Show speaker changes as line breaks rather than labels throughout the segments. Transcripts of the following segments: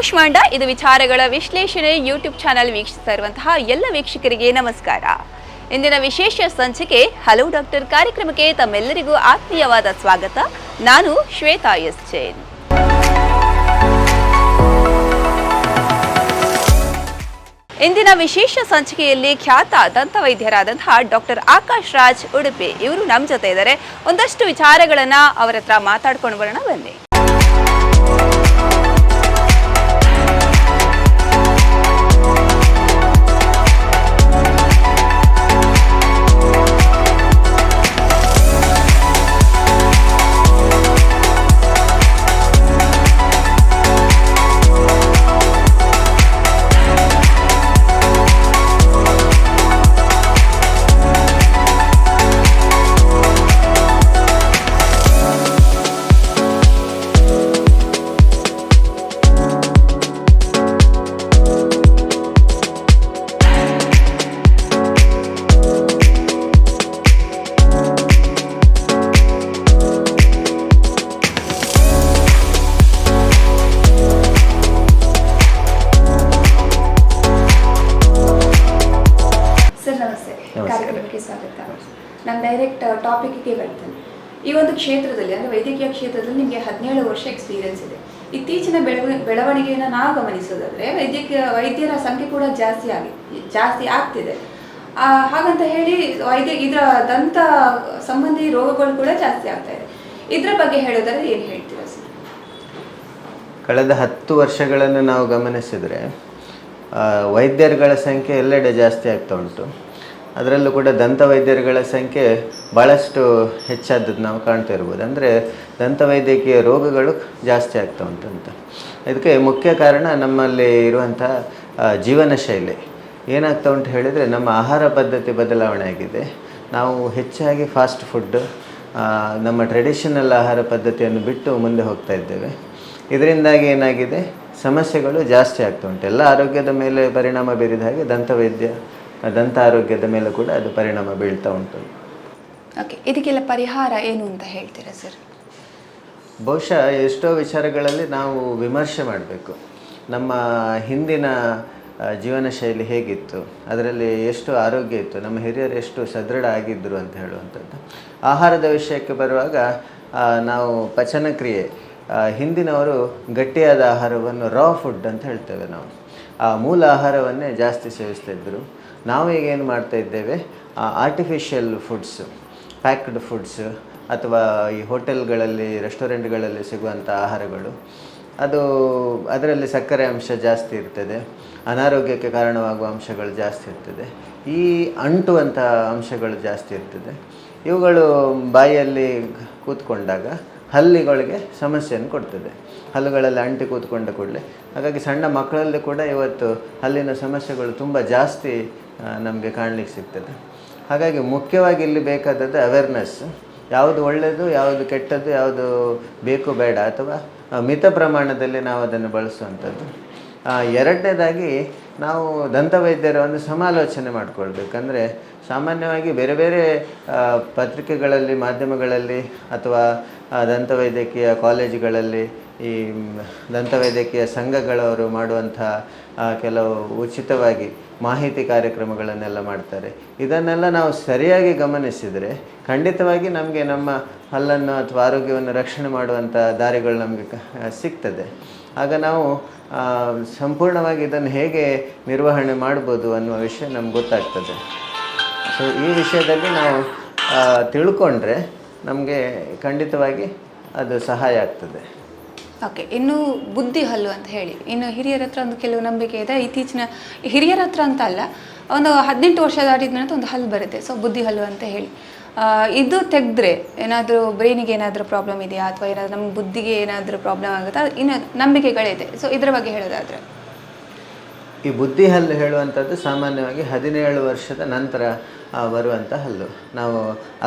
ಕೂಶ್ಮಾಂಡ ಇದು ವಿಚಾರಗಳ ವಿಶ್ಲೇಷಣೆ ಯೂಟ್ಯೂಬ್ ಚಾನೆಲ್ ವೀಕ್ಷಿಸ್ತಾ ಇರುವಂತಹ ಎಲ್ಲ ವೀಕ್ಷಕರಿಗೆ ನಮಸ್ಕಾರ. ಇಂದಿನ ವಿಶೇಷ ಸಂಚಿಕೆ ಹಲವು ಡಾಕ್ಟರ್ ಕಾರ್ಯಕ್ರಮಕ್ಕೆ ತಮ್ಮೆಲ್ಲರಿಗೂ ಆತ್ಮೀಯವಾದ ಸ್ವಾಗತ. ನಾನು ಶ್ವೇತಾ ಎಸ್ ಜೈನ್. ಇಂದಿನ ವಿಶೇಷ ಸಂಚಿಕೆಯಲ್ಲಿ ಖ್ಯಾತ ದಂತವೈದ್ಯರಾದಂತಹ ಡಾಕ್ಟರ್ ಆಕಾಶ್ ರಾಜ್ ಉಡುಪಿ. ಇವರು ನಮ್ಮ ಜೊತೆ ಇದ್ದಾರೆ. ಒಂದಷ್ಟು ವಿಚಾರಗಳನ್ನ ಅವರ ಹತ್ರ ಮಾತಾಡ್ಕೊಂಡು ಬರೋಣ ಬನ್ನಿ.
ನಾನು ಡೈರೆಕ್ಟ್ ಟಾಪಿಕ್ಗೆ ಬರ್ತೇನೆ ಈ ಒಂದು ಕ್ಷೇತ್ರದಲ್ಲಿ, ಅಂದರೆ ವೈದ್ಯಕೀಯ ಕ್ಷೇತ್ರದಲ್ಲಿ ನಿಮಗೆ ಹದಿನೇಳು ವರ್ಷ ಎಕ್ಸ್ಪೀರಿಯನ್ಸ್ ಇದೆ. ಇತ್ತೀಚಿನ ಬೆಳವ, ಬೆಳವಣಿಗೆಯನ್ನು ನಾವು ಗಮನಿಸೋದಾದರೆ, ವೈದ್ಯಕೀಯ, ವೈದ್ಯರ ಸಂಖ್ಯೆ ಕೂಡ ಜಾಸ್ತಿ ಆಗಿ, ಜಾಸ್ತಿ ಆಗ್ತಿದೆ. ಹಾಗಂತ ಹೇಳಿ ವೈದ್ಯ, ಇದರ ದಂತ ಸಂಬಂಧಿ ರೋಗಗಳು ಕೂಡ ಜಾಸ್ತಿ ಆಗ್ತಾ ಇದೆ. ಇದರ ಬಗ್ಗೆ ಹೇಳೋದಾದ್ರೆ ಏನು ಹೇಳ್ತೀರಾ ಸರ್?
ಕಳೆದ ಹತ್ತು ವರ್ಷಗಳನ್ನು ನಾವು ಗಮನಿಸಿದರೆ ವೈದ್ಯರುಗಳ ಸಂಖ್ಯೆ ಎಲ್ಲೆಡೆ ಜಾಸ್ತಿ ಆಗ್ತಾ ಉಂಟು. ಅದರಲ್ಲೂ ಕೂಡ ದಂತ ವೈದ್ಯರುಗಳ ಸಂಖ್ಯೆ ಭಾಳಷ್ಟು ಹೆಚ್ಚಾದದ್ದು ನಾವು ಕಾಣ್ತಾ ಇರ್ಬೋದು. ಅಂದರೆ ದಂತವೈದ್ಯಕೀಯ ರೋಗಗಳು ಜಾಸ್ತಿ ಆಗ್ತಾ ಉಂಟು ಅಂತ ಇದಕ್ಕೆ ಮುಖ್ಯ ಕಾರಣ ನಮ್ಮಲ್ಲಿ ಇರುವಂಥ ಜೀವನ ಶೈಲಿ. ಏನಾಗ್ತಾ ಉಂಟು ಹೇಳಿದರೆ ನಮ್ಮ ಆಹಾರ ಪದ್ಧತಿ ಬದಲಾವಣೆ ಆಗಿದೆ. ನಾವು ಹೆಚ್ಚಾಗಿ ಫಾಸ್ಟ್ ಫುಡ್ ನಮ್ಮ ಟ್ರೆಡಿಷನಲ್ ಆಹಾರ ಪದ್ಧತಿಯನ್ನು ಬಿಟ್ಟು ಮುಂದೆ ಹೋಗ್ತಾ ಇದ್ದೇವೆ. ಇದರಿಂದಾಗಿ ಏನಾಗಿದೆ? ಸಮಸ್ಯೆಗಳು ಜಾಸ್ತಿ ಆಗ್ತಾ ಉಂಟು. ಎಲ್ಲ ಆರೋಗ್ಯದ ಮೇಲೆ ಪರಿಣಾಮ ಬೀರಿದ ಹಾಗೆ ದಂತವೈದ್ಯ ದಂತ ಆರೋಗ್ಯದ ಮೇಲೆ ಕೂಡ ಅದು ಪರಿಣಾಮ ಬೀಳ್ತಾ ಉಂಟು.
ಓಕೆ ಇದಕ್ಕೆಲ್ಲ ಪರಿಹಾರ ಏನು ಅಂತ ಹೇಳ್ತೀರಾ ಸರ್
ಬಹುಶಃ ಎಷ್ಟೋ ವಿಚಾರಗಳಲ್ಲಿ ನಾವು ವಿಮರ್ಶೆ ಮಾಡಬೇಕು. ನಮ್ಮ ಹಿಂದಿನ ಜೀವನ ಶೈಲಿ ಹೇಗಿತ್ತು ಅದರಲ್ಲಿ ಎಷ್ಟು ಆರೋಗ್ಯ ಇತ್ತು ನಮ್ಮ ಹಿರಿಯರು ಎಷ್ಟು ಸದೃಢ ಆಗಿದ್ದರು ಅಂತ ಹೇಳುವಂಥದ್ದು. ಆಹಾರದ ವಿಷಯಕ್ಕೆ ಬರುವಾಗ ನಾವು ಪಚನಕ್ರಿಯೆ ಹಿಂದಿನವರು ಗಟ್ಟಿಯಾದ ಆಹಾರವನ್ನು ರಾ ಫುಡ್ ಅಂತ ಹೇಳ್ತೇವೆ ನಾವು. ಆ ಮೂಲ ಆಹಾರವನ್ನೇ ಜಾಸ್ತಿ ಸೇವಿಸ್ತಾ ಇದ್ದರು. ನಾವು ಈಗ ಏನು ಮಾಡ್ತಾ ಇದ್ದೇವೆ ಆರ್ಟಿಫಿಷಿಯಲ್ ಫುಡ್ಸ್ ಪ್ಯಾಕ್ಡ್ ಫುಡ್ಸ್ ಅಥವಾ ಈ ಹೋಟೆಲ್ಗಳಲ್ಲಿ ರೆಸ್ಟೋರೆಂಟ್ಗಳಲ್ಲಿ ಸಿಗುವಂಥ ಆಹಾರಗಳು, ಅದು ಅದರಲ್ಲಿ ಸಕ್ಕರೆ ಅಂಶ ಜಾಸ್ತಿ ಇರ್ತದೆ, ಅನಾರೋಗ್ಯಕ್ಕೆ ಕಾರಣವಾಗುವ ಅಂಶಗಳು ಜಾಸ್ತಿ ಇರ್ತದೆ, ಈ ಅಂಟುವಂಥ ಅಂಶಗಳು ಜಾಸ್ತಿ ಇರ್ತದೆ. ಇವುಗಳು ಬಾಯಿಯಲ್ಲಿ ಕೂತ್ಕೊಂಡಾಗ ಹಲ್ಲಿಗಳಿಗೆ ಸಮಸ್ಯೆಯನ್ನು ಕೊಡ್ತದೆ. ಹಲ್ಲುಗಳಲ್ಲಿ ಅಂಟಿ ಕೂತ್ಕೊಂಡ ಕೂಡಲೇ. ಹಾಗಾಗಿ ಸಣ್ಣ ಮಕ್ಕಳಲ್ಲಿ ಕೂಡ ಇವತ್ತು ಹಲ್ಲಿನ ಸಮಸ್ಯೆಗಳು ತುಂಬ ಜಾಸ್ತಿ ನಮಗೆ ಕಾಣಲಿಕ್ಕೆ ಸಿಗ್ತದೆ. ಹಾಗಾಗಿ ಮುಖ್ಯವಾಗಿ ಇಲ್ಲಿ ಬೇಕಾದದ್ದು ಅವೇರ್ನೆಸ್ ಯಾವುದು ಒಳ್ಳೆಯದು ಯಾವುದು ಕೆಟ್ಟದ್ದು, ಯಾವುದು ಬೇಕು ಬೇಡ ಅಥವಾ ಮಿತ ಪ್ರಮಾಣದಲ್ಲಿ ನಾವು ಅದನ್ನು ಬಳಸುವಂಥದ್ದು. ಎರಡನೇದಾಗಿ ನಾವು ದಂತವೈದ್ಯರ ಒಂದು ಸಮಾಲೋಚನೆ ಮಾಡಿಕೊಳ್ಬೇಕಂದ್ರೆ ಸಾಮಾನ್ಯವಾಗಿ ಬೇರೆ ಬೇರೆ ಪತ್ರಿಕೆಗಳಲ್ಲಿ, ಮಾಧ್ಯಮಗಳಲ್ಲಿ ಅಥವಾ ದಂತ ದಂತವೈದ್ಯಕೀಯ ಕಾಲೇಜುಗಳಲ್ಲಿ ಈ ದಂತ ದಂತವೈದ್ಯಕೀಯ ಸಂಘಗಳವರು ಮಾಡುವಂಥ ಕೆಲವು ಉಚಿತವಾಗಿ ಮಾಹಿತಿ ಕಾರ್ಯಕ್ರಮಗಳನ್ನೆಲ್ಲ ಮಾಡ್ತಾರೆ. ಇದನ್ನೆಲ್ಲ ನಾವು ಸರಿಯಾಗಿ ಗಮನಿಸಿದರೆ ಖಂಡಿತವಾಗಿ ನಮಗೆ ನಮ್ಮ ಹಲ್ಲನ್ನು ಅಥವಾ ಆರೋಗ್ಯವನ್ನು ರಕ್ಷಣೆ ಮಾಡುವಂಥ ದಾರಿಗಳು ನಮಗೆ ಸಿಗ್ತದೆ. ಆಗ ನಾವು ಸಂಪೂರ್ಣವಾಗಿ ಇದನ್ನು ಹೇಗೆ ನಿರ್ವಹಣೆ ಮಾಡ್ಬೋದು ಅನ್ನುವ ವಿಷಯ ನಮ್ಗೆ ಗೊತ್ತಾಗ್ತದೆ. ಸೊ ಈ ವಿಷಯದಲ್ಲಿ ನಾವು ತಿಳ್ಕೊಂಡ್ರೆ ನಮಗೆ ಖಂಡಿತವಾಗಿ ಅದು ಸಹಾಯ ಆಗ್ತದೆ.
ಓಕೆ ಇನ್ನು ಬುದ್ಧಿ ಹಲ್ಲು ಅಂತ ಹೇಳಿ. ಇನ್ನು ಹಿರಿಯರ ಹತ್ರ ಒಂದು ಕೆಲವು ನಂಬಿಕೆ ಇದೆ. ಇತ್ತೀಚಿನ ಹಿರಿಯರ ಹತ್ರ ಅಂತ ಅಲ್ಲ, ಒಂದು ಹದಿನೆಂಟು ವರ್ಷ ದಾಟಿದ ನಂತರ ಒಂದು ಹಲ್ಲು ಬರುತ್ತೆ. ಸೊ ಬುದ್ಧಿ ಹಲ್ಲು ಅಂತ ಹೇಳಿ. ಇದು ತೆಗೆದ್ರೆ ಏನಾದರೂ ಬ್ರೈನಿಗೆ ಏನಾದರೂ ಪ್ರಾಬ್ಲಮ್ ಇದೆಯಾ? ಅಥವಾ ಏನಾದರೂ ನಮ್ಮ ಬುದ್ಧಿಗೆ ಏನಾದರೂ ಪ್ರಾಬ್ಲಮ್ ಆಗುತ್ತಾ? ಇನ್ನು ನಂಬಿಕೆಗಳಿದೆ ಸೊ ಇದರ ಬಗ್ಗೆ ಹೇಳೋದಾದ್ರೆ.
ಈ ಬುದ್ಧಿ ಹಲ್ಲು ಹೇಳುವಂಥದ್ದು ಸಾಮಾನ್ಯವಾಗಿ ಹದಿನೇಳು ವರ್ಷದ ನಂತರ ಬರುವಂಥ ಹಲ್ಲು. ನಾವು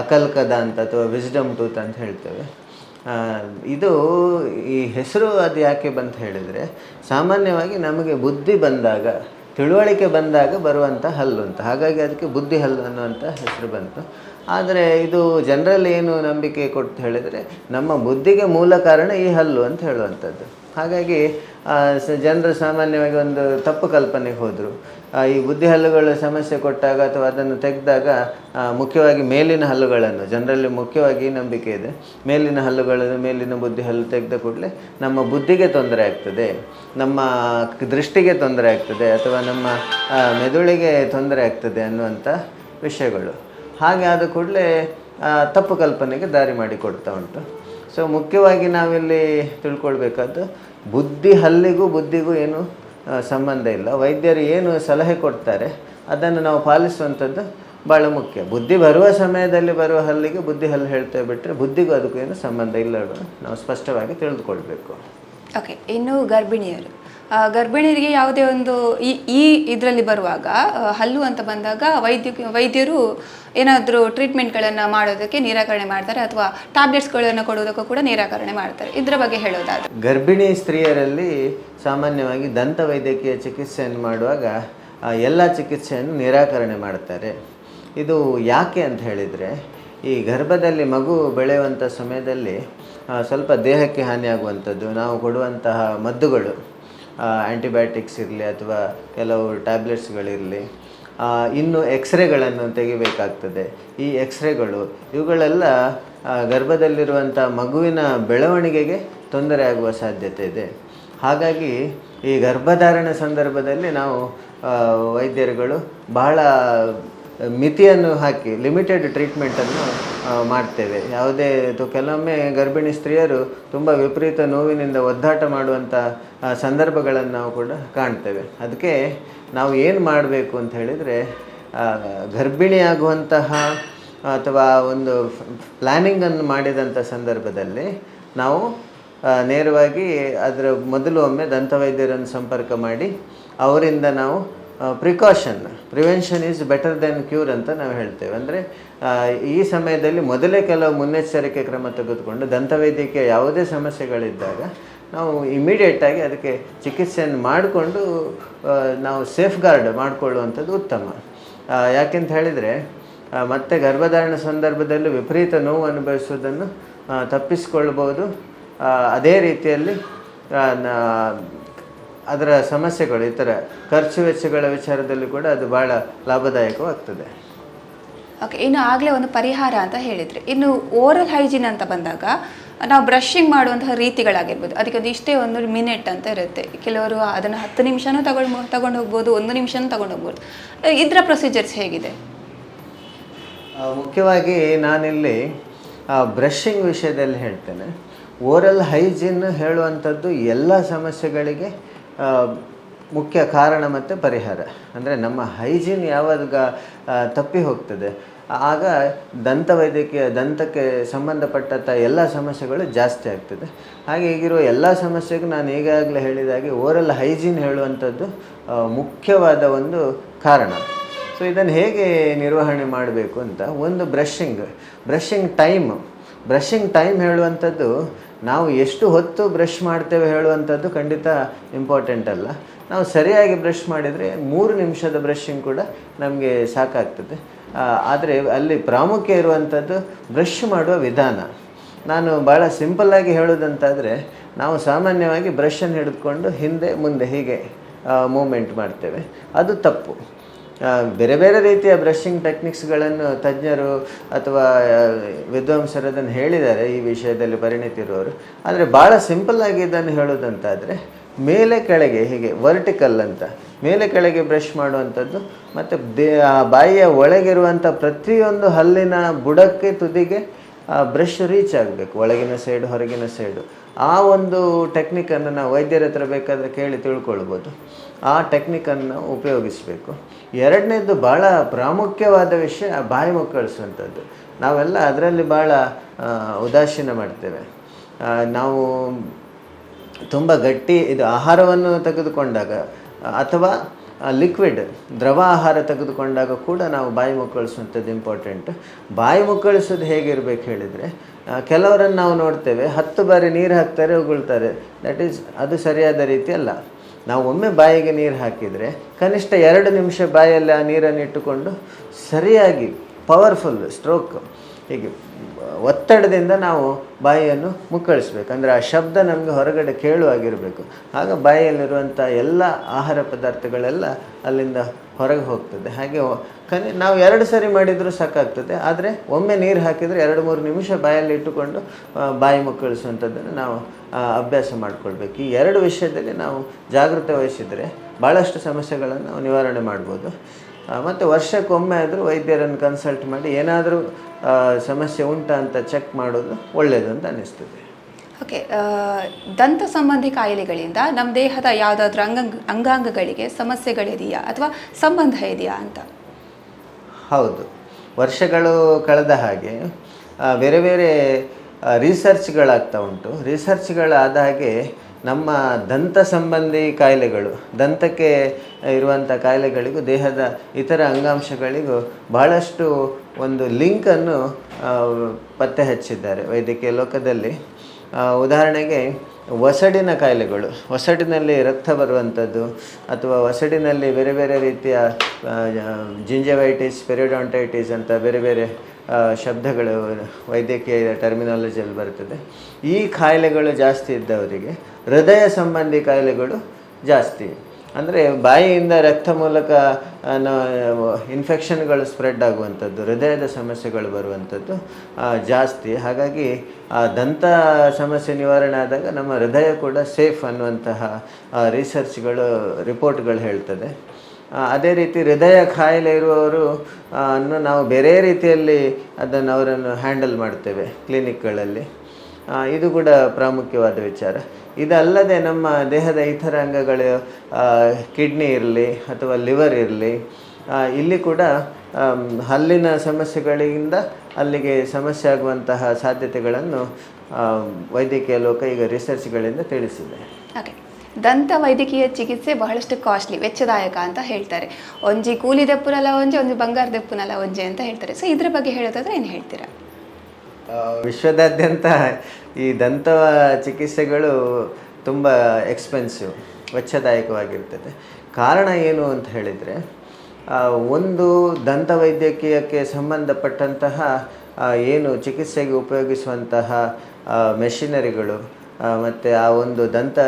ಅಕಲ್ಕದ ಅಂತ ಅಥವಾ ವಿಸ್ಡಮ್ ಟೂತ್ ಅಂತ ಹೇಳ್ತೇವೆ. ಇದು ಈ ಹೆಸರು ಅದು ಯಾಕೆ ಬಂತ ಹೇಳಿದರೆ, ಸಾಮಾನ್ಯವಾಗಿ ನಮಗೆ ಬುದ್ಧಿ ಬಂದಾಗ, ತಿಳುವಳಿಕೆ ಬಂದಾಗ ಬರುವಂಥ ಹಲ್ಲು ಅಂತ. ಹಾಗಾಗಿ ಅದಕ್ಕೆ ಬುದ್ಧಿ ಹಲ್ಲು ಅನ್ನುವಂಥ ಹೆಸರು ಬಂತು. ಆದರೆ ಇದು ಜನರಲ್ಲಿ ಏನು ನಂಬಿಕೆ ಕೊಟ್ಟು ಹೇಳಿದರೆ, ನಮ್ಮ ಬುದ್ಧಿಗೆ ಮೂಲ ಕಾರಣ ಈ ಹಲ್ಲು ಅಂತ ಹೇಳುವಂಥದ್ದು. ಹಾಗಾಗಿ ಜನರು ಸಾಮಾನ್ಯವಾಗಿ ಒಂದು ತಪ್ಪು ಕಲ್ಪನೆಗೆ ಹೋದರು. ಈ ಬುದ್ಧಿ ಹಲ್ಲುಗಳು ಸಮಸ್ಯೆ ಕೊಟ್ಟಾಗ ಅಥವಾ ಅದನ್ನು ತೆಗೆದಾಗ ಮುಖ್ಯವಾಗಿ ಮೇಲಿನ ಹಲ್ಲುಗಳನ್ನು, ಜನರಲ್ಲಿ ಮುಖ್ಯವಾಗಿ ನಂಬಿಕೆ ಇದೆ. ಮೇಲಿನ ಹಲ್ಲುಗಳನ್ನು ಮೇಲಿನ ಬುದ್ಧಿ ಹಲ್ಲು ತೆಗೆದ ಕೂಡಲೇ ನಮ್ಮ ಬುದ್ಧಿಗೆ ತೊಂದರೆ ಆಗ್ತದೆ, ನಮ್ಮ ದೃಷ್ಟಿಗೆ ತೊಂದರೆ ಆಗ್ತದೆ, ಅಥವಾ ನಮ್ಮ ಮೆದುಳಿಗೆ ತೊಂದರೆ ಆಗ್ತದೆ ಅನ್ನುವಂಥ ವಿಷಯಗಳು. ಹಾಗೆ ಆದ ಕೂಡಲೇ ತಪ್ಪು ಕಲ್ಪನೆಗೆ ದಾರಿ ಮಾಡಿಕೊಡ್ತಾ ಉಂಟು. ಸೊ ಮುಖ್ಯವಾಗಿ ನಾವಿಲ್ಲಿ ತಿಳ್ಕೊಳ್ಬೇಕಾದ್ದು ಬುದ್ಧಿ ಹಲ್ಲಿಗೂ ಬುದ್ಧಿಗೂ ಏನು ಸಂಬಂಧ ಇಲ್ಲ. ವೈದ್ಯರು ಏನು ಸಲಹೆ ಕೊಡ್ತಾರೆ, ಅದನ್ನು ನಾವು ಪಾಲಿಸುವಂಥದ್ದು ಭಾಳ ಮುಖ್ಯ. ಬುದ್ಧಿ ಬರುವ ಸಮಯದಲ್ಲಿ ಬರುವ ಹಲ್ಲಿಗೆ ಬುದ್ಧಿ ಹಲ್ಲು ಹೇಳ್ತೇವೆ ಬಿಟ್ಟರೆ ಬುದ್ಧಿಗೂ ಅದಕ್ಕೂ ಏನು ಸಂಬಂಧ ಇಲ್ಲ ನಾವು ಸ್ಪಷ್ಟವಾಗಿ ತಿಳಿದುಕೊಳ್ಬೇಕು.
ಓಕೆ ಇನ್ನು ಗರ್ಭಿಣಿಯರು. ಗರ್ಭಿಣಿಯರಿಗೆ ಯಾವುದೇ ಒಂದು ಈ ಈ ಇದರಲ್ಲಿ ಬರುವಾಗ ಹಲ್ಲು ಅಂತ ಬಂದಾಗ ವೈದ್ಯ, ವೈದ್ಯರು ಏನಾದರೂ ಟ್ರೀಟ್ಮೆಂಟ್ಗಳನ್ನು ಮಾಡೋದಕ್ಕೆ ನಿರಾಕರಣೆ ಮಾಡ್ತಾರೆ ಅಥವಾ ಟ್ಯಾಬ್ಲೆಟ್ಸ್ಗಳನ್ನು ಕೊಡೋದಕ್ಕೂ ಕೂಡ ನಿರಾಕರಣೆ ಮಾಡ್ತಾರೆ. ಇದರ ಬಗ್ಗೆ ಹೇಳೋದಾದ್ರೆ.
ಗರ್ಭಿಣಿ ಸ್ತ್ರೀಯರಲ್ಲಿ ಸಾಮಾನ್ಯವಾಗಿ ದಂತ ವೈದ್ಯಕೀಯ ಚಿಕಿತ್ಸೆಯನ್ನು ಮಾಡುವಾಗ ಎಲ್ಲ ಚಿಕಿತ್ಸೆಯನ್ನು ನಿರಾಕರಣೆ ಮಾಡ್ತಾರೆ. ಇದು ಯಾಕೆ ಅಂತ ಹೇಳಿದರೆ, ಈ ಗರ್ಭದಲ್ಲಿ ಮಗು ಬೆಳೆಯುವಂಥ ಸಮಯದಲ್ಲಿ ಸ್ವಲ್ಪ ದೇಹಕ್ಕೆ ಹಾನಿಯಾಗುವಂಥದ್ದು, ನಾವು ಕೊಡುವಂತಹ ಮದ್ದುಗಳು ಆ್ಯಂಟಿಬಯೋಟಿಕ್ಸ್ ಇರಲಿ ಅಥವಾ ಕೆಲವು ಟ್ಯಾಬ್ಲೆಟ್ಸ್ಗಳಿರಲಿ ಇನ್ನು ಎಕ್ಸ್ರೇಗಳನ್ನು ತೆಗಿಬೇಕಾಗ್ತದೆ. ಈ ಎಕ್ಸ್ರೇಗಳು ಇವುಗಳೆಲ್ಲ ಗರ್ಭದಲ್ಲಿರುವಂಥ ಮಗುವಿನ ಬೆಳವಣಿಗೆಗೆ ತೊಂದರೆ ಆಗುವ ಸಾಧ್ಯತೆ ಇದೆ. ಹಾಗಾಗಿ ಈ ಗರ್ಭಧಾರಣೆ ಸಂದರ್ಭದಲ್ಲಿ ನಾವು ವೈದ್ಯರುಗಳು ಬಹಳ ಮಿತಿಯನ್ನು ಹಾಕಿ ಲಿಮಿಟೆಡ್ ಟ್ರೀಟ್ಮೆಂಟನ್ನು ಮಾಡ್ತೇವೆ. ಯಾವುದೇ, ಇದು ಕೆಲವೊಮ್ಮೆ ಗರ್ಭಿಣಿ ಸ್ತ್ರೀಯರು ತುಂಬ ವಿಪರೀತ ನೋವಿನಿಂದ ಒದ್ದಾಟ ಮಾಡುವಂಥ ಸಂದರ್ಭಗಳನ್ನು ನಾವು ಕೂಡ ಕಾಣ್ತೇವೆ. ಅದಕ್ಕೆ ನಾವು ಏನು ಮಾಡಬೇಕು ಅಂತ ಹೇಳಿದರೆ ಗರ್ಭಿಣಿಯಾಗುವಂತಹ, ಅಥವಾ ಒಂದು ಪ್ಲ್ಯಾನಿಂಗನ್ನು ಮಾಡಿದಂಥ ಸಂದರ್ಭದಲ್ಲಿ ನಾವು ನೇರವಾಗಿ ಅದರ ಮೊದಲು ಒಮ್ಮೆ ದಂತವೈದ್ಯರನ್ನು ಸಂಪರ್ಕ ಮಾಡಿ, ಅವರಿಂದ ನಾವು precaution prevention is better than cure ಅಂತ ನಾವು ಹೇಳ್ತೇವೆ. ಅಂದರೆ ಈ ಸಮಯದಲ್ಲಿ ಮೊದಲೇ ಕೆಲವು ಮುನ್ನೆಚ್ಚರಿಕೆ ಕ್ರಮ ತೆಗೆದುಕೊಂಡು ದಂತವೈದ್ಯಕೀಯ ಯಾವುದೇ ಸಮಸ್ಯೆಗಳಿದ್ದಾಗ ನಾವು ಇಮಿಡಿಯೇಟಾಗಿ ಅದಕ್ಕೆ ಚಿಕಿತ್ಸೆಯನ್ನು ಮಾಡಿಕೊಂಡು ನಾವು ಸೇಫ್ ಗಾರ್ಡ್ ಮಾಡಿಕೊಳ್ಳುವಂಥದ್ದು ಉತ್ತಮ. ಯಾಕೆಂತ ಹೇಳಿದರೆ ಮತ್ತೆ ಗರ್ಭಧಾರಣ ಸಂದರ್ಭದಲ್ಲಿ ವಿಪರೀತ ನೋವು ಅನುಭವಿಸುವುದನ್ನು ತಪ್ಪಿಸಿಕೊಳ್ಬೋದು ಅದೇ ರೀತಿಯಲ್ಲಿ ಅದರ ಸಮಸ್ಯೆಗಳು ಈ ಥರ ಖರ್ಚು ವೆಚ್ಚಗಳ ವಿಚಾರದಲ್ಲಿ ಕೂಡ ಅದು ಭಾಳ ಲಾಭದಾಯಕವಾಗ್ತದೆ.
ಓಕೆ ಇನ್ನು ಆಗಲೇ ಒಂದು ಪರಿಹಾರ ಅಂತ ಹೇಳಿದರೆ ಇನ್ನು ಓರಲ್ ಹೈಜೀನ್ ಅಂತ ಬಂದಾಗ ನಾವು ಬ್ರಷಿಂಗ್ ಮಾಡುವಂತಹ ರೀತಿಗಳಾಗಿರ್ಬೋದು. ಅದಕ್ಕೆ ಒಂದು ಇಷ್ಟೇ ಒಂದು ಮಿನಿಟ್ ಅಂತ ಇರುತ್ತೆ. ಕೆಲವರು ಅದನ್ನು ಹತ್ತು ನಿಮಿಷನೂ ತಗೊಂಡು ತಗೊಂಡು ಹೋಗ್ಬೋದು ಒಂದು ನಿಮಿಷನೂ ತಗೊಂಡು ಹೋಗ್ಬೋದು. ಇದರ ಪ್ರೊಸೀಜರ್ಸ್ ಹೇಗಿದೆ?
ಮುಖ್ಯವಾಗಿ ನಾನಿಲ್ಲಿ ಬ್ರಷಿಂಗ್ ವಿಷಯದಲ್ಲಿ ಹೇಳ್ತೇನೆ. ಓರಲ್ ಹೈಜೀನ್ ಹೇಳುವಂಥದ್ದು ಎಲ್ಲ ಸಮಸ್ಯೆಗಳಿಗೆ ಮುಖ್ಯ ಕಾರಣ ಮತ್ತು ಪರಿಹಾರ. ಅಂದರೆ ನಮ್ಮ ಹೈಜೀನ್ ಯಾವಾಗ ತಪ್ಪಿ ಹೋಗ್ತದೆ, ಆಗ ದಂತ ವೈದ್ಯಕೀಯ, ದಂತಕ್ಕೆ ಸಂಬಂಧಪಟ್ಟಂಥ ಎಲ್ಲ ಸಮಸ್ಯೆಗಳು ಜಾಸ್ತಿ ಆಗ್ತದೆ. ಹಾಗೆ ಈಗಿರುವ ಎಲ್ಲ ಸಮಸ್ಯೆಗೂ ನಾನು ಈಗಾಗಲೇ ಹೇಳಿದಾಗೆ ಓರಲ್ ಹೈಜೀನ್ ಹೇಳುವಂಥದ್ದು ಮುಖ್ಯವಾದ ಒಂದು ಕಾರಣ. ಸೊ ಇದನ್ನು ಹೇಗೆ ನಿರ್ವಹಣೆ ಮಾಡಬೇಕು ಅಂತ, ಒಂದು brushing brushing time. Brushing time ಹೇಳುವಂಥದ್ದು ನಾವು ಎಷ್ಟು ಹೊತ್ತು ಬ್ರಷ್ ಮಾಡ್ತೇವೆ ಹೇಳುವಂಥದ್ದು ಖಂಡಿತ ಇಂಪಾರ್ಟೆಂಟ್ ಅಲ್ಲ. ನಾವು ಸರಿಯಾಗಿ ಬ್ರಷ್ ಮಾಡಿದರೆ ಮೂರು ನಿಮಿಷದ ಬ್ರಷಿಂಗ್ ಕೂಡ ನಮಗೆ ಸಾಕಾಗ್ತದೆ. ಆದರೆ ಅಲ್ಲಿ ಪ್ರಾಮುಖ್ಯ ಇರುವಂಥದ್ದು ಬ್ರಷ್ ಮಾಡುವ ವಿಧಾನ. ನಾನು ಭಾಳ ಸಿಂಪಲ್ಲಾಗಿ ಹೇಳೋದಂತಾದರೆ ನಾವು ಸಾಮಾನ್ಯವಾಗಿ ಬ್ರಷನ್ನು ಹಿಡಿದುಕೊಂಡು ಹಿಂದೆ, ಮುಂದೆ ಹೀಗೆ ಮೂಮೆಂಟ್ ಮಾಡ್ತೇವೆ. ಅದು ತಪ್ಪು. ಬೇರೆ ಬೇರೆ ರೀತಿಯ ಬ್ರಷಿಂಗ್ ಟೆಕ್ನಿಕ್ಸ್ಗಳನ್ನು ತಜ್ಞರು ಅಥವಾ ವಿದ್ವಾಂಸರು ಅದನ್ನು ಹೇಳಿದ್ದಾರೆ ಈ ವಿಷಯದಲ್ಲಿ ಪರಿಣಿತಿ ಇರುವವರು. ಆದರೆ ಭಾಳ ಸಿಂಪಲ್ಲಾಗಿ ಇದನ್ನು ಹೇಳೋದಂತಾದರೆ, ಮೇಲೆ ಕೆಳಗೆ ಹೀಗೆ ವರ್ಟಿಕಲ್ ಅಂತ, ಮೇಲೆ ಕೆಳಗೆ ಬ್ರಷ್ ಮಾಡುವಂಥದ್ದು, ಮತ್ತು ದೇ ಬಾಯಿಯ ಒಳಗಿರುವಂಥ ಪ್ರತಿಯೊಂದು ಹಲ್ಲಿನ ಬುಡಕ್ಕೆ ತುದಿಗೆ ಆ ಬ್ರಷ್ ರೀಚ್ ಆಗಬೇಕು, ಒಳಗಿನ ಸೈಡು ಹೊರಗಿನ ಸೈಡು ಆ ಒಂದು ಟೆಕ್ನಿಕನ್ನು ನಾವು ವೈದ್ಯರ ಹತ್ರ ಬೇಕಾದರೆ ಕೇಳಿ ತಿಳ್ಕೊಳ್ಬೋದು. ಆ ಟೆಕ್ನಿಕನ್ನು ಉಪಯೋಗಿಸಬೇಕು. ಎರಡನೇದು ಭಾಳ ಪ್ರಾಮುಖ್ಯವಾದ ವಿಷಯ ಬಾಯಿ ಮುಕ್ಕಳಿಸುವಂಥದ್ದು ನಾವೆಲ್ಲ ಅದರಲ್ಲಿ ಭಾಳ ಉದಾಸೀನ ಮಾಡ್ತೇವೆ. ನಾವು ತುಂಬ ಗಟ್ಟಿ ಇದು ಆಹಾರವನ್ನು ತೆಗೆದುಕೊಂಡಾಗ, ಅಥವಾ ಲಿಕ್ವಿಡ್ ದ್ರವ ಆಹಾರ ತೆಗೆದುಕೊಂಡಾಗ ಕೂಡ ನಾವು ಬಾಯಿ ಮುಕ್ಕಳಿಸುವಂಥದ್ದು ಇಂಪಾರ್ಟೆಂಟ್ ಬಾಯಿ ಮುಕ್ಕಳಿಸೋದು ಹೇಗಿರಬೇಕು ಹೇಳಿದರೆ ಕೆಲವರನ್ನು ನಾವು ನೋಡ್ತೇವೆ, ಹತ್ತು ಬಾರಿ ನೀರು ಹಾಕ್ತಾರೆ, ಉಗುಳ್ತಾರೆ. ದಟ್ ಈಸ್ ಅದು ಸರಿಯಾದ ರೀತಿ ಅಲ್ಲ ನಾವು ಒಮ್ಮೆ ಬಾಯಿಗೆ ನೀರು ಹಾಕಿದರೆ, ಕನಿಷ್ಠ ಎರಡು ನಿಮಿಷ ಬಾಯಲ್ಲಿ ಆ ನೀರನ್ನು ಇಟ್ಟುಕೊಂಡು ಸರಿಯಾಗಿ ಪವರ್ಫುಲ್ ಸ್ಟ್ರೋಕ್ ಹೀಗೆ, ಒತ್ತಡದಿಂದ ನಾವು ಬಾಯಿಯನ್ನು ಮುಕ್ಕಳಿಸ್ಬೇಕು. ಅಂದರೆ ಆ ಶಬ್ದ ನಮಗೆ ಹೊರಗಡೆ ಕೇಳುವಾಗಿರಬೇಕು ಆಗ ಬಾಯಿಯಲ್ಲಿರುವಂಥ ಎಲ್ಲ ಆಹಾರ ಪದಾರ್ಥಗಳೆಲ್ಲ ಅಲ್ಲಿಂದ ಹೊರಗೆ ಹೋಗ್ತದೆ. ಹಾಗೆ ಕನಿ, ನಾವು ಎರಡು ಸರಿ ಮಾಡಿದರೂ ಸಾಕಾಗ್ತದೆ. ಆದರೆ ಒಮ್ಮೆ ನೀರು ಹಾಕಿದರೆ ಎರಡು ಮೂರು ನಿಮಿಷ ಬಾಯಲ್ಲಿ ಇಟ್ಟುಕೊಂಡು ಬಾಯಿ ಮುಕ್ಕಳಿಸುವಂಥದ್ದನ್ನು ನಾವು ಅಭ್ಯಾಸ ಮಾಡಿಕೊಳ್ಬೇಕು. ಈ ಎರಡು ವಿಷಯದಲ್ಲಿ ನಾವು ಜಾಗೃತೆ ವಹಿಸಿದರೆ ಭಾಳಷ್ಟು ಸಮಸ್ಯೆಗಳನ್ನು ನಾವು ನಿವಾರಣೆ ಮಾಡ್ಬೋದು. ಮತ್ತು ವರ್ಷಕ್ಕೊಮ್ಮೆ ಆದರೂ ವೈದ್ಯರನ್ನು ಕನ್ಸಲ್ಟ್ ಮಾಡಿ ಏನಾದರೂ ಸಮಸ್ಯೆ ಉಂಟಾ ಅಂತ ಚೆಕ್ ಮಾಡೋದು ಒಳ್ಳೆಯದು ಅಂತ ಅನ್ನಿಸ್ತದೆ.
ಓಕೆ ದಂತ ಸಂಬಂಧಿ ಕಾಯಿಲೆಗಳಿಂದ ನಮ್ಮ ದೇಹದ ಯಾವುದಾದ್ರೂ ಅಂಗಾಂಗ ಅಂಗಾಂಗಗಳಿಗೆ ಸಮಸ್ಯೆಗಳಿದೆಯಾ ಅಥವಾ ಸಂಬಂಧ ಇದೆಯಾ ಅಂತ?
ಹೌದು. ವರ್ಷಗಳು ಕಳೆದ ಹಾಗೆ ಬೇರೆ ಬೇರೆ ರಿಸರ್ಚ್ಗಳಾಗ್ತಾ ಉಂಟು. ರಿಸರ್ಚ್ಗಳಾದ ಹಾಗೆ ನಮ್ಮ ದಂತ ಸಂಬಂಧಿ ಕಾಯಿಲೆಗಳು, ದಂತಕ್ಕೆ ಇರುವಂಥ ಕಾಯಿಲೆಗಳಿಗೂ, ದೇಹದ ಇತರ ಅಂಗಾಂಶಗಳಿಗೂ ಬಹಳಷ್ಟು ಒಂದು ಲಿಂಕನ್ನು ಪತ್ತೆ ಹಚ್ಚಿದ್ದಾರೆ ವೈದ್ಯಕೀಯ ಲೋಕದಲ್ಲಿ. ಉದಾಹರಣೆಗೆ ಒಸಡಿನ ಕಾಯಿಲೆಗಳು. ಒಸಡಿನಲ್ಲಿ ರಕ್ತ ಬರುವಂಥದ್ದು ಅಥವಾ ಒಸಡಿನಲ್ಲಿ ಬೇರೆ ಬೇರೆ ರೀತಿಯ ಜಿಂಜವೈಟಿಸ್ ಪೆರಿಡಾಂಟೈಟಿಸ್ ಅಂತ ಬೇರೆ ಬೇರೆ ಶಬ್ದಗಳು ವೈದ್ಯಕೀಯ ಟರ್ಮಿನಾಲಜಿಯಲ್ಲಿ ಬರ್ತದೆ ಈ ಕಾಯಿಲೆಗಳು ಜಾಸ್ತಿ ಇದ್ದವರಿಗೆ ಹೃದಯ ಸಂಬಂಧಿ ಕಾಯಿಲೆಗಳು ಜಾಸ್ತಿ. ಅಂದರೆ ಬಾಯಿಯಿಂದ ರಕ್ತ ಮೂಲಕ ಇನ್ಫೆಕ್ಷನ್ಗಳು ಸ್ಪ್ರೆಡ್ ಆಗುವಂಥದ್ದು, ಹೃದಯದ ಸಮಸ್ಯೆಗಳು ಬರುವಂಥದ್ದು ಜಾಸ್ತಿ. ಹಾಗಾಗಿ ಆ ದಂತ ಸಮಸ್ಯೆ ನಿವಾರಣೆ ಆದಾಗ ನಮ್ಮ ಹೃದಯ ಕೂಡ ಸೇಫ್ ಅನ್ನುವಂತಹ ರಿಸರ್ಚ್ಗಳು ರಿಪೋರ್ಟ್ಗಳು ಹೇಳ್ತದೆ. ಅದೇ ರೀತಿ ಹೃದಯ ಕಾಯಿಲೆ ಇರುವವರು ಅನ್ನು ನಾವು ಬೇರೆ ರೀತಿಯಲ್ಲಿ ಅದನ್ನು ಅವರನ್ನು ಹ್ಯಾಂಡಲ್ ಮಾಡ್ತೇವೆ ಕ್ಲಿನಿಕ್ಗಳಲ್ಲಿ ಇದು ಕೂಡ ಪ್ರಾಮುಖ್ಯವಾದ ವಿಚಾರ. ಇದಲ್ಲದೆ ನಮ್ಮ ದೇಹದ ಇತರ ಅಂಗಗಳು ಕಿಡ್ನಿ ಇರಲಿ ಅಥವಾ ಲಿವರ್ ಇರಲಿ ಇಲ್ಲಿ ಕೂಡ ಹಲ್ಲಿನ ಸಮಸ್ಯೆಗಳಿಂದ ಅಲ್ಲಿಗೆ ಸಮಸ್ಯೆ ಆಗುವಂತಹ ಸಾಧ್ಯತೆಗಳನ್ನು ವೈದ್ಯಕೀಯ ಲೋಕ ಈಗ ರಿಸರ್ಚ್ಗಳಿಂದ ತಿಳಿಸಿದೆ.
ಓಕೆ ದಂತ ವೈದ್ಯಕೀಯ ಚಿಕಿತ್ಸೆ ಬಹಳಷ್ಟು ಕಾಸ್ಟ್ಲಿ ವೆಚ್ಚದಾಯಕ ಅಂತ ಹೇಳ್ತಾರೆ. ಒಂಜಿ ಕೂಲಿ ದೆಪ್ಪುನಲ್ಲ ಒಂಜಿ ಒಂದು ಬಂಗಾರ ದೆಪ್ಪುನಲ್ಲ ಒಂಜಿ ಅಂತ ಹೇಳ್ತಾರೆ. ಸೊ ಇದ್ರ ಬಗ್ಗೆ ಹೇಳೋದಾದ್ರೆ ಏನು ಹೇಳ್ತೀರಾ?
ವಿಶ್ವದಾದ್ಯಂತ ಈ ದಂತ ಚಿಕಿತ್ಸೆಗಳು ತುಂಬ ಎಕ್ಸ್ಪೆನ್ಸಿವ್ ವೆಚ್ಚದಾಯಕವಾಗಿರ್ತದೆ. ಕಾರಣ ಏನು ಅಂತ ಹೇಳಿದರೆ ಒಂದು ದಂತ ವೈದ್ಯಕೀಯಕ್ಕೆ ಸಂಬಂಧಪಟ್ಟಂತಹ ಏನು ಚಿಕಿತ್ಸೆಗೆ ಉಪಯೋಗಿಸುವಂತಹ ಮೆಷಿನರಿಗಳು ಮತ್ತು ಆ ಒಂದು ದಂತ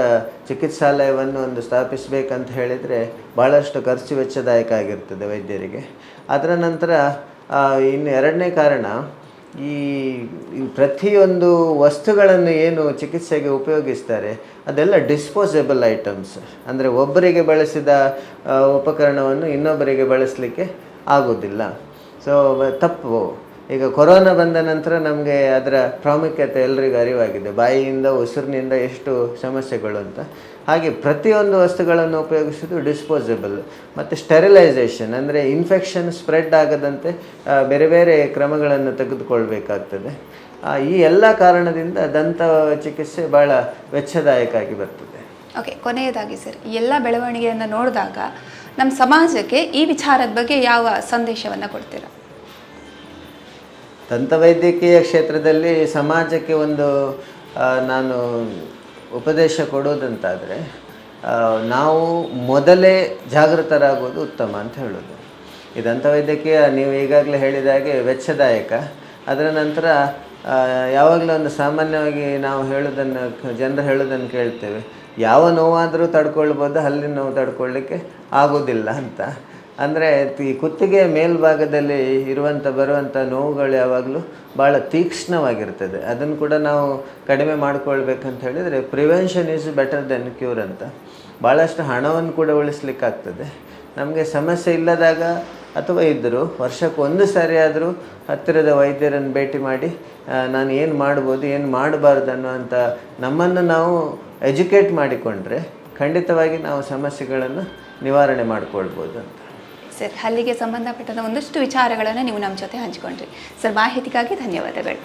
ಚಿಕಿತ್ಸಾಲಯವನ್ನು ಒಂದು ಸ್ಥಾಪಿಸಬೇಕಂತ ಹೇಳಿದರೆ ಭಾಳಷ್ಟು ಖರ್ಚು ವೆಚ್ಚದಾಯಕ ಆಗಿರ್ತದೆ ವೈದ್ಯರಿಗೆ. ಅದರ ನಂತರ ಇನ್ನು ಎರಡನೇ ಕಾರಣ ಈ ಪ್ರತಿಯೊಂದು ವಸ್ತುಗಳನ್ನು ಏನು ಚಿಕಿತ್ಸೆಗೆ ಉಪಯೋಗಿಸ್ತಾರೆ, ಅದೆಲ್ಲ ಡಿಸ್ಪೋಸಬಲ್ ಐಟಮ್ಸ್ ಅಂದರೆ ಒಬ್ಬರಿಗೆ ಬಳಸಿದ ಉಪಕರಣವನ್ನು ಇನ್ನೊಬ್ಬರಿಗೆ ಬಳಸಲಿಕ್ಕೆ ಆಗೋದಿಲ್ಲ. ಸೊ ತಪ್ಪು. ಈಗ ಕೊರೋನಾ ಬಂದ ನಂತರ ನಮಗೆ ಅದರ ಪ್ರಾಮುಖ್ಯತೆ ಎಲ್ರಿಗೂ ಅರಿವಾಗಿದೆ. ಬಾಯಿಯಿಂದ, ಉಸಿರಿನಿಂದ ಎಷ್ಟು ಸಮಸ್ಯೆಗಳು ಅಂತ. ಹಾಗೆ ಪ್ರತಿಯೊಂದು ವಸ್ತುಗಳನ್ನು ಉಪಯೋಗಿಸೋದು ಡಿಸ್ಪೋಸಬಲ್ ಮತ್ತು ಸ್ಟೆರಿಲೈಸೇಷನ್ ಅಂದರೆ ಇನ್ಫೆಕ್ಷನ್ ಸ್ಪ್ರೆಡ್ ಆಗದಂತೆ ಬೇರೆ ಬೇರೆ ಕ್ರಮಗಳನ್ನು ತೆಗೆದುಕೊಳ್ಬೇಕಾಗ್ತದೆ. ಈ ಎಲ್ಲ ಕಾರಣದಿಂದ ದಂತ ಚಿಕಿತ್ಸೆ ಭಾಳ ವೆಚ್ಚದಾಯಕ ಆಗಿ ಬರ್ತದೆ.
ಓಕೆ ಕೊನೆಯದಾಗಿ ಸರ್ ಎಲ್ಲ ಬೆಳವಣಿಗೆಯನ್ನು ನೋಡಿದಾಗ ನಮ್ಮ ಸಮಾಜಕ್ಕೆ ಈ ವಿಚಾರದ ಬಗ್ಗೆ ಯಾವ ಸಂದೇಶವನ್ನು ಕೊಡ್ತೀರಾ?
ದಂತವೈದ್ಯಕೀಯ ಕ್ಷೇತ್ರದಲ್ಲಿ ಸಮಾಜಕ್ಕೆ ಒಂದು ನಾನು ಉಪದೇಶ ಕೊಡೋದಂತಾದರೆ ನಾವು ಮೊದಲೇ ಜಾಗೃತರಾಗೋದು ಉತ್ತಮ ಅಂತ ಹೇಳೋದು. ಈ ದಂತವೈದ್ಯಕೀಯ ನೀವು ಈಗಾಗಲೇ ಹೇಳಿದ ಹಾಗೆ ವೆಚ್ಚದಾಯಕ. ಅದರ ನಂತರ ಯಾವಾಗಲೂ ಒಂದು ಸಾಮಾನ್ಯವಾಗಿ ನಾವು ಹೇಳೋದನ್ನು, ಜನರು ಹೇಳೋದನ್ನು ಕೇಳ್ತೇವೆ. ಯಾವ ನೋವಾದರೂ ತಡ್ಕೊಳ್ಬೋದು ಹಲ್ಲಿನ ನೋವು ತಡ್ಕೊಳ್ಳಿಕ್ಕೆ ಆಗೋದಿಲ್ಲ ಅಂತ. ಅಂದರೆ ಈ ಕುತ್ತಿಗೆ ಮೇಲ್ಭಾಗದಲ್ಲಿ ಇರುವಂಥ ಬರುವಂಥ ನೋವುಗಳು ಯಾವಾಗಲೂ ಭಾಳ ತೀಕ್ಷ್ಣವಾಗಿರ್ತದೆ. ಅದನ್ನು ಕೂಡ ನಾವು ಕಡಿಮೆ ಮಾಡಿಕೊಳ್ಬೇಕಂತ ಹೇಳಿದರೆ prevention is better than cure ಅಂತ. ಭಾಳಷ್ಟು ಹಣವನ್ನು ಕೂಡ ಉಳಿಸ್ಲಿಕ್ಕಾಗ್ತದೆ. ನಮಗೆ ಸಮಸ್ಯೆ ಇಲ್ಲದಾಗ ಅಥವಾ ಇದ್ದರೂ ವರ್ಷಕ್ಕೆ ಒಂದು ಸಾರಿ ಆದರೂ ಹತ್ತಿರದ ವೈದ್ಯರನ್ನು ಭೇಟಿ ಮಾಡಿ ನಾನು ಏನು ಮಾಡ್ಬೋದು, ಏನು ಮಾಡಬಾರ್ದು ಅನ್ನುವಂಥ ನಮ್ಮನ್ನು ನಾವು ಎಜುಕೇಟ್ ಮಾಡಿಕೊಂಡ್ರೆ ಖಂಡಿತವಾಗಿ ನಾವು ಸಮಸ್ಯೆಗಳನ್ನು ನಿವಾರಣೆ ಮಾಡಿಕೊಳ್ಬೋದು ಅಂತ.
ಸರ್ ಹಲ್ಲಿಗೆ ಸಂಬಂಧಪಟ್ಟಂಥ ಒಂದಷ್ಟು ವಿಚಾರಗಳನ್ನು ನೀವು ನಮ್ಮ ಜೊತೆ ಹಂಚಿಕೊಂಡ್ರಿ. ಸರ್ ಮಾಹಿತಿಗಾಗಿ ಧನ್ಯವಾದಗಳು.